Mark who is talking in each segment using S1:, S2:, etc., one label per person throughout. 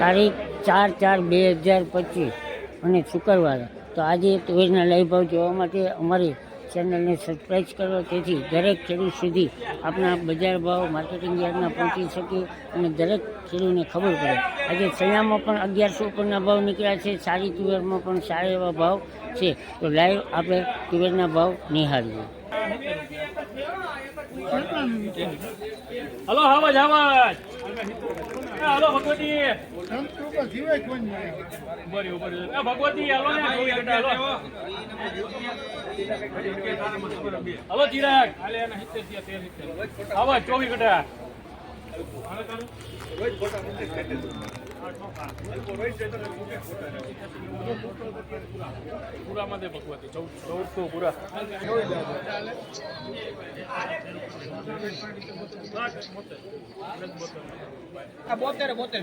S1: તારીખ ચાર ચાર બે હજાર પચીસ અને શુક્રવાર. તો આજે તુવેરના લાઈવ ભાવ જોવા માટે અમારી ચેનલને સબસ્ક્રાઈબ કરો તેથી દરેક ખેડૂત સુધી આપણા બજાર ભાવ માર્કેટિંગ યાર્ડમાં પહોંચી શકે અને દરેક ખેડૂતને ખબર પડે. આજે સયામાં પણ અગિયારસો ઉપરના ભાવ નીકળ્યા છે, સારી તુવેરમાં પણ સારા એવા ભાવ છે. તો લાઈવ આપણે તુવેરના ભાવ નિહાળીએ.
S2: હલો આવાજ હાવજ હલો ભગવતી. ઉભરી એ ભગવતી હલો ને હલો. ચિરાગ. માં દે ભગવતી ચૌદ પૂરા
S3: બોતેર બોતેર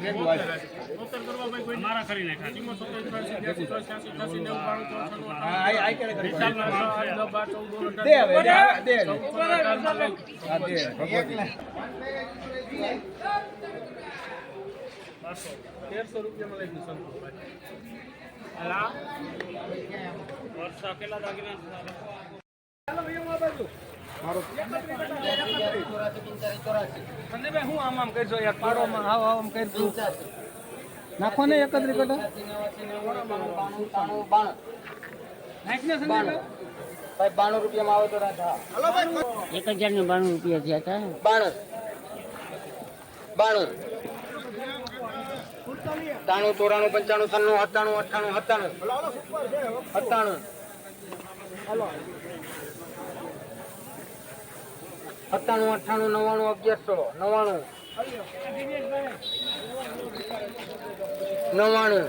S2: મારા કરી નાખ્યા
S3: દે હવે દે દે ભગવતી
S2: બસો. તેરસો રૂપિયામાં લઈ ગયું સંતોષભાઈ. વર્ષા કેટલા દાગીના
S3: સંદીપભાઈ હું આમ આમ કરજો યાર પાડોમાં આવ આમ કરજો. નાખો ને એકત્રી કટા
S4: બાણું રૂપિયામાં આવે તો રાધા
S1: એક હજાર ને બાણું રૂપિયા થયા હતા.
S4: બાણું. બાણું. ત્રાણું, ચોરાણું, પંચાણું, છન્નું, સત્તાણું અઠાણું સત્તાણું. સત્તાણું. સત્તાણું, અઠ્ઠાણું, નવ્વાણું, અગિયારસો. નવ્વાણું. નવ્વાણું.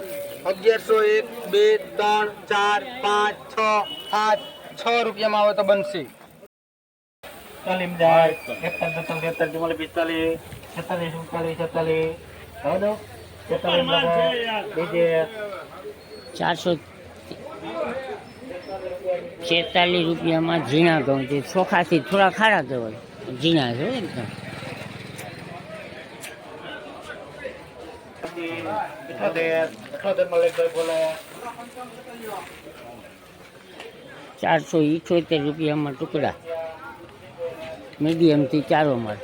S4: અગિયારસો એક, બે, ત્રણ, ચાર, પાંચ, છ, સાત, છ રૂપિયામાં આવે તો બનશે.
S2: ચાલીસ એકતાલીસ એકતાલીસ તેતાલીસ ચુમ્માલીસ
S1: ચારસો છેતાલીસ રૂપિયામાં ઝીણા ઘઉં છે. ચોખાથી થોડા ખારા કહેવાય ઝીણા છે એકદમ ચારસો ઇઠોતેર રૂપિયામાં ટુકડા. મીડિયમથી ચારો માળ.